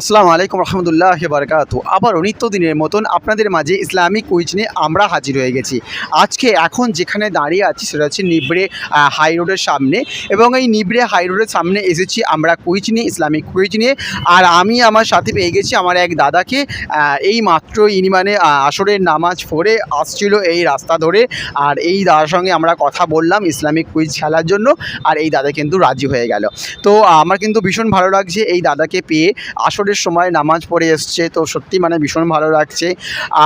আসসালামু আলাইকুম রহমতুল্লাহ বারকাত আবারও নিত্যদিনের মতন আপনাদের মাঝে ইসলামিক কুইজ নিয়ে আমরা হাজির হয়ে গেছি। আজকে এখন যেখানে দাঁড়িয়ে আছি সেটা হচ্ছে নিবড়ে হাই রোডের সামনে এবং এই নিবড়ে, হাই রোডের সামনে এসেছি আমরা কুইজ নিয়ে, ইসলামিক কুইজ নিয়ে। আর আমি আমার সাথে পেয়ে গেছি আমার এক দাদাকে এই মাত্র ইনি মানে আসরের নামাজ পড়ে আসছিল এই রাস্তা ধরে। আর এই দাদার সঙ্গে আমরা কথা বললাম ইসলামিক কুইজ খেলার জন্য আর এই দাদা কিন্তু রাজি হয়ে গেল। তো আমার কিন্তু ভীষণ ভালো লাগছে এই দাদাকে পেয়ে আসরের সময় নামাজ পড়ে এসছে তো সত্যি মানে ভীষণ ভালো লাগছে।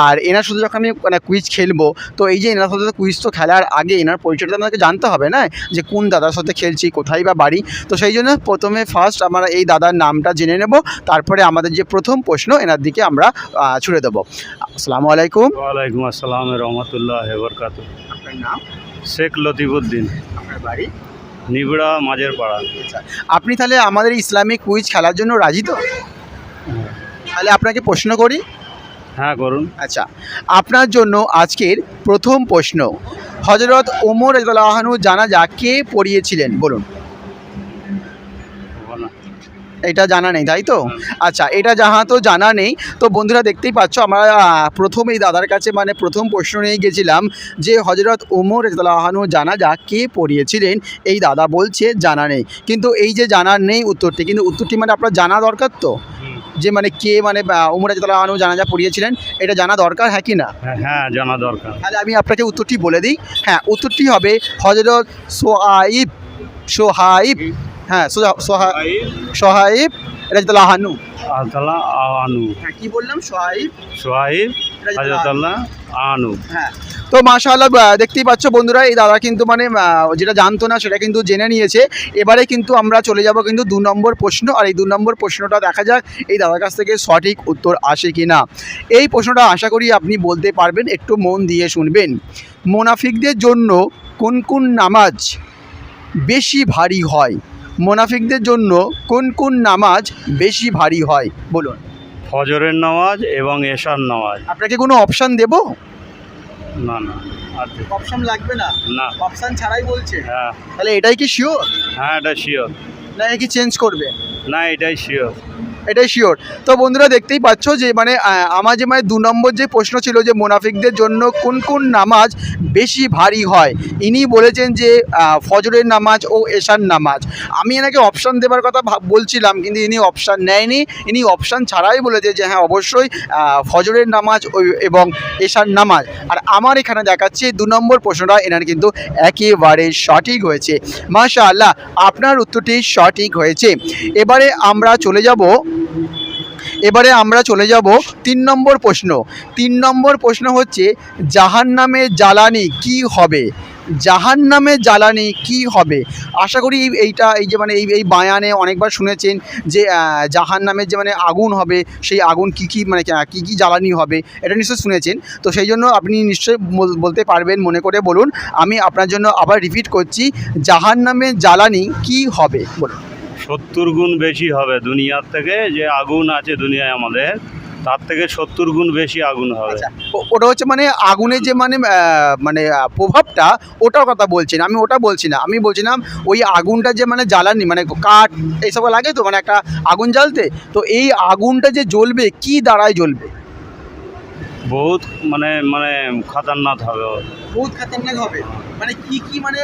আর এনার শুধু যখন আমি মানে কুইজ খেলব তো এই যে এনার সাথে কুইজ তো খেলার আগে এনার পরিচয়টা আমাকে জানতে হবে না? যে কোন দাদার সাথে খেলছি কোথায় বা বাড়ি? তো সেই জন্য প্রথমে ফার্স্ট আমরা এই দাদার নামটা জেনে নেব তারপরে আমাদের যে প্রথম প্রশ্ন এনার দিকে আমরা ছুড়ে দেবো। আসসালামু আলাইকুম। ওয়ালাইকুম আসসালাম রহমতুল্লাহ বরকাত আপনার নাম? শেখ লতিফুদ্দিন। আপনার বাড়ি? নিবড়া মাঝের পাড়া আপনি তাহলে আমাদের ইসলামিক কুইজ খেলার জন্য রাজি তো? তাহলে আপনাকে প্রশ্ন করি। হ্যাঁ করুন। আচ্ছা আপনার জন্য আজকের প্রথম প্রশ্ন। হজরত ওমর আহনু জানাজা কে পড়িয়েছিলেন বলুন। এটা জানা নেই তাই তো? আচ্ছা এটা যাহা তো জানা নেই। তো বন্ধুরা দেখতেই পাচ্ছ আমরা আহ, প্রথম এই দাদার কাছে মানে প্রথম প্রশ্ন নিয়ে গেছিলাম যে হজরত ওমর আহনু জানাজা কে পড়িয়েছিলেন এই দাদা বলছে জানা নেই। কিন্তু এই যে জানা নেই উত্তরটি কিন্তু উত্তরটি মানে আপনার জানা দরকার তো। যে মানে কে মানে ওমর আনু জানাজা পড়িয়েছিলেন এটা জানা দরকার হ্যাঁ কি না? হ্যাঁ, হ্যাঁ জানা দরকার। তাহলে আমি আপনাকে উত্তরটি বলে দিই। হ্যাঁ উত্তরটি হবে হজরত সোহাইব সোহাইব হ্যাঁ সোহা- সোহা- আনু হ্যাঁ কি বললাম? সোহাইব। সোহাইব আনু হ্যাঁ তো মাশাআল্লাহ দেখতেই পাচ্ছ বন্ধুরা এই দাদা কিন্তু মানে যেটা জানতো না সেটা কিন্তু জেনে নিয়েছে। এবারে কিন্তু আমরা চলে যাব কিন্তু দু নম্বর প্রশ্ন আর এই দু নম্বর প্রশ্নটা দেখা যাক এই দাদার কাছ থেকে সঠিক উত্তর আসে কি না এই প্রশ্নটা আশা করি আপনি বলতে পারবেন একটু মন দিয়ে শুনবেন। মোনাফিকদের জন্য কোন কোন নামাজ বেশি ভারী হয়? মোনাফিকদের জন্য কোন কোন নামাজ বেশি ভারী হয়? বলুন। ফজরের নামাজ এবং এশার নামাজ। আপনাকে কোনো অপশান দেব? না না। অপশান লাগবে না? না। অপশান ছাড়াই বলছে? হ্যাঁ। তাহলে এটাই কি শিওর হ্যাঁ এটা শিওর না এটা কি চেঞ্জ করবে? না এটাই শিওর এটাই শিওর তো বন্ধুরা দেখতেই পাচ্ছ যে মানে আমার যে মানে দু নম্বর যে প্রশ্ন ছিল যে মোনাফিকদের জন্য কোন কোন নামাজ বেশি ভারী হয়, ইনি বলেছেন যে ফজরের নামাজ ও এশার নামাজ। আমি এনাকে অপশান দেবার কথা বলছিলাম, কিন্তু ইনি অপশান নেয়নি। ইনি অপশান ছাড়াই বলেছে যে হ্যাঁ অবশ্যই ফজরের নামাজ ও- এবং এশার নামাজ। আর আমার এখানে দেখাচ্ছে দু নম্বর প্রশ্নটা, এনার কিন্তু একেবারে সঠিক হয়েছে। মাশা আল্লাহ আপনার উত্তরটি সঠিক হয়েছে। এবারে আমরা চলে যাব এবারে আমরা চলে যাব তিন নম্বর প্রশ্ন। তিন নম্বর প্রশ্ন হচ্ছে জাহান নামে জ্বালানি কি হবে? জাহান নামে জ্বালানি কি হবে? আশা করি এইটা এই যে মানে এই এই বায়ানে অনেকবার শুনেছেন যে জাহান নামের যে মানে আগুন হবে, সেই আগুন কি কি মানে কি কি জ্বালানি হবে, এটা নিশ্চয়ই শুনেছেন। তো সেই জন্য আপনি নিশ্চয়ই বলতে পারবেন, মনে করে বলুন। আমি আপনার জন্য আবার রিপিট করছি জাহান নামে জ্বালানি কি হবে? বলুন। সত্তর গুণ বেশি হবে দুনিয়ার থেকে যে আগুন আছে দুনিয়ায় আমাদের, তার থেকে সত্তর গুণ বেশি আগুন হবে। আচ্ছা ওটা হচ্ছে মানে আগুনের যে মানে মানে প্রভাবটা ওটার কথা বলছি না, আমি ওটা বলছি না, আমি বলছিলাম ওই আগুনটা যে মানে জ্বালানি মানে কাঠ, এইসব লাগে তো মানে একটা আগুন জ্বালতে, তো এই আগুনটা যে জ্বলবে, কি দ্বারায় জ্বলবে? বহুত মানে মানে খাতারনাক হবে। বহুত খাতারনাক হবে। মানে কি কি মানে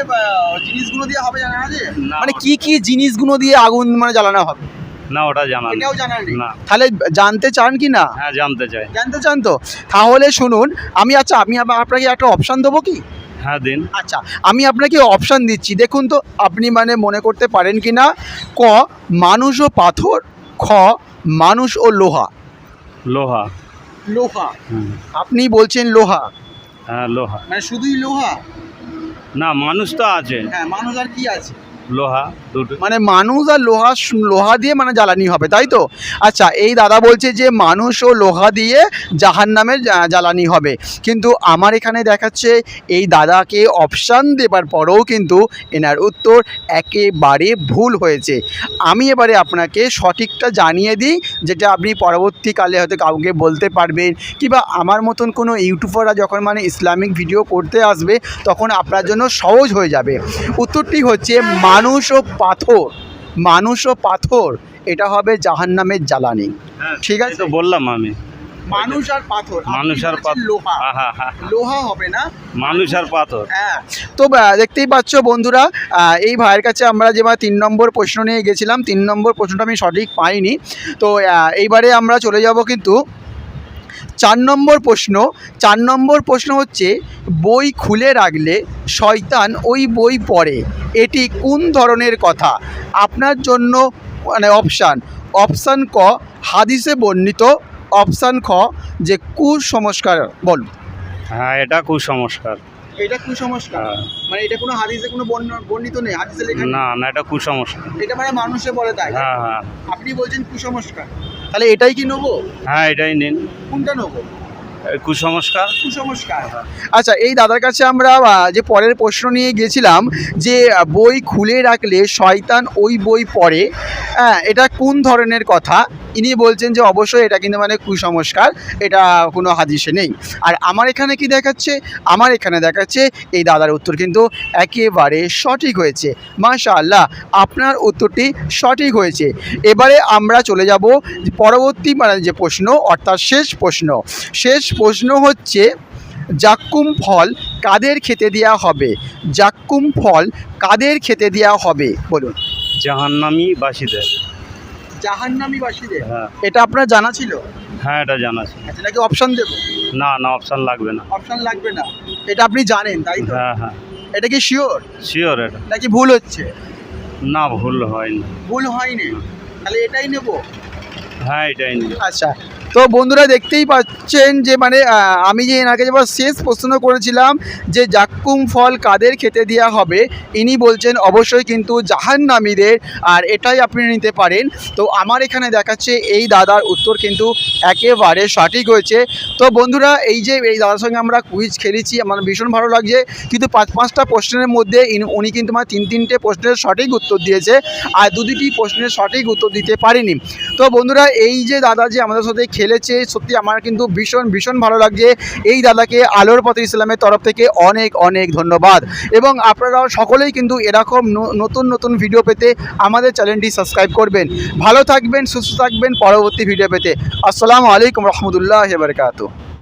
জিনিসগুলো দিয়ে হবে জানা আছে? মানে কি কি জিনিসগুলো দিয়ে আগুন মানে জ্বালানো হবে? না ওটা জানা। এটাও জানা নেই। না। তাহলে জানতে চান কি না? হ্যাঁ জানতে চাই। জানতে চান তো? তাহলে শুনুন আমি আচ্ছা আমি আপনাকে একটা অপশান দেবো কি? হ্যাঁ দিন। আচ্ছা আমি আপনাকে অপশান দিচ্ছি। দেখুন তো আপনি মানে মনে করতে পারেন কি না? ক মানুষ ও পাথর খ মানুষ ও লোহা। লোহা। লোহা। আপনি বলছেন লোহা। হ্যাঁ লোহা। মানে শুধুই লোহা? না মানুষ তো আছে। হ্যাঁ মানুষ আর কি আছে? লোহা দুটো। মানে মানুষ আর লোহা লোহা দিয়ে মানে জ্বালানি হবে তাই তো? আচ্ছা এই দাদা বলছে যে মানুষ ও লোহা দিয়ে জাহান নামের জ্বালানি হবে। কিন্তু আমার এখানে দেখাচ্ছে এই দাদাকে অপশান দেবার পরেও কিন্তু এনার উত্তর একেবারে ভুল হয়েছে। আমি এবারে আপনাকে সঠিকটা জানিয়ে দিই যেটা আপনি পরবর্তীকালে হয়তো কাউকে বলতে পারবেন কিবা আমার মতন কোনো ইউটিউবাররা যখন মানে ইসলামিক ভিডিও করতে আসবে তখন আপনার জন্য সহজ হয়ে যাবে। উত্তরটি হচ্ছে মানুষ ও পাথর মানুষ ও পাথর এটা হবে জাহান্নামের জ্বালানি। হ্যাঁ ঠিক আছে? তো বললাম আমি। মানুষ আর পাথর। মানুষ আর পাথর। লোহা। লোহা হবে না? মানুষ আর পাথর। হ্যাঁ। তো দেখতেই পাচ্ছ বন্ধুরা এই ভাইয়ের কাছে আমরা যেবার তিন নম্বর প্রশ্ন নিয়ে গেছিলাম তিন নম্বর প্রশ্নটা আমি সঠিক পাইনি। তো এইবারে আমরা চলে যাব কিন্তু চার নম্বর প্রশ্ন। চার নম্বর প্রশ্ন হচ্ছে বই খুলে রাখলে শয়তান ওই বই পড়ে। এটি কোন ধরনের কথা? আপনার জন্য মানে অপশান অপশান ক হাদিসে বর্ণিত অপশান খ যে কুসংস্কার বলুন। হ্যাঁ এটা কুসংস্কার। এটা কুসংস্কার? হ্যাঁ। মানে এটা কোনো হাদিসে কোনো বর্ণ- বর্ণিত নেই? হাদিসে লেখা না না এটা কুসংস্কার। এটা মানে মানুষে বলে তাই হ্যাঁ হ্যাঁ। আপনি বলছেন কুসংস্কার। তাহলে এটাই কি নেব? হ্যাঁ এটাই নিন। কোনটা নেব? কুসংস্কার? কুসংস্কার। আচ্ছা এই দাদার কাছে আমরা যে পরের প্রশ্ন নিয়ে গেছিলাম যে বই খুলে রাখলে শয়তান ওই বই পড়ে হ্যাঁ এটা কোন ধরনের কথা? ইনি বলছেন যে অবশ্যই এটা কিন্তু মানে কুসংস্কার, এটা কোনো হাদিসে নেই। আর আমার এখানে কি দেখাচ্ছে? আমার এখানে দেখাচ্ছে, এই দাদার উত্তর কিন্তু একেবারে সঠিক হয়েছে। মাশাআল্লাহ, আপনার উত্তরটি সঠিক হয়েছে। এবারে আমরা চলে যাব পরবর্তী মানে যে প্রশ্ন, অর্থাৎ শেষ প্রশ্ন। শেষ প্রশ্ন হচ্ছে, জাক্কুম ফল কাদের খেতে দেওয়া হবে? জাক্কুম ফল কাদের খেতে দেওয়া হবে? বলুন। জাহান্নামি বাসীদের। জাহান্নামী বাসীদের হ্যাঁ। এটা আপনার জানা ছিল? হ্যাঁ এটা জানা ছিল। আচ্ছা নাকি অপশন দেব? না না অপশান লাগবে না। অপশন লাগবে না। এটা আপনি জানেন তাই তো? হ্যাঁ হ্যাঁ। এটা কি শিওর শিওর এটা। নাকি ভুল হচ্ছে? না ভুল হয়নি। ভুল হয়নি। তাহলে এটাই নেব? হ্যাঁ এটাই নেব। আচ্ছা। তো বন্ধুরা দেখতেই পাচ্ছেন যে মানে আমি যে এনাকে যেবার শেষ প্রশ্ন করেছিলাম যে জাক্কুম ফল কাদের খেতে দেওয়া হবে, ইনি বলছেন অবশ্যই কিন্তু জাহান্নামীদের, আর এটাই আপনি নিতে পারেন। তো আমার এখানে দেখাচ্ছে এই দাদার উত্তর কিন্তু একেবারে সঠিক হয়েছে। তো বন্ধুরা, এই যে এই দাদার সঙ্গে আমরা কুইজ খেলেছি, আমার ভীষণ ভালো লাগছে। কিন্তু পাঁচ পাঁচটা প্রশ্নের মধ্যে উনি কিন্তু আমার তিন তিনটে প্রশ্নের সঠিক উত্তর দিয়েছে, আর দু দুটি প্রশ্নের সঠিক উত্তর দিতে পারেনি। তো বন্ধুরা, এই যে দাদা যে আমাদের সাথে খেলেছে, সত্যি আমার কিন্তু ভীষণ ভীষণ ভালো লাগছে। এই দাদাকে আলোর পথ ইসলামের তরফ থেকে অনেক অনেক ধন্যবাদ। এবং আপনারাও সকলেই কিন্তু এরকম নতুন নতুন ভিডিও পেতে আমাদের চ্যানেলটি সাবস্ক্রাইব করবেন। ভালো থাকবেন, সুস্থ থাকবেন, পরবর্তী ভিডিও পেতে। আসসালামু আলাইকুম রহমতুল্লাহ বারকাত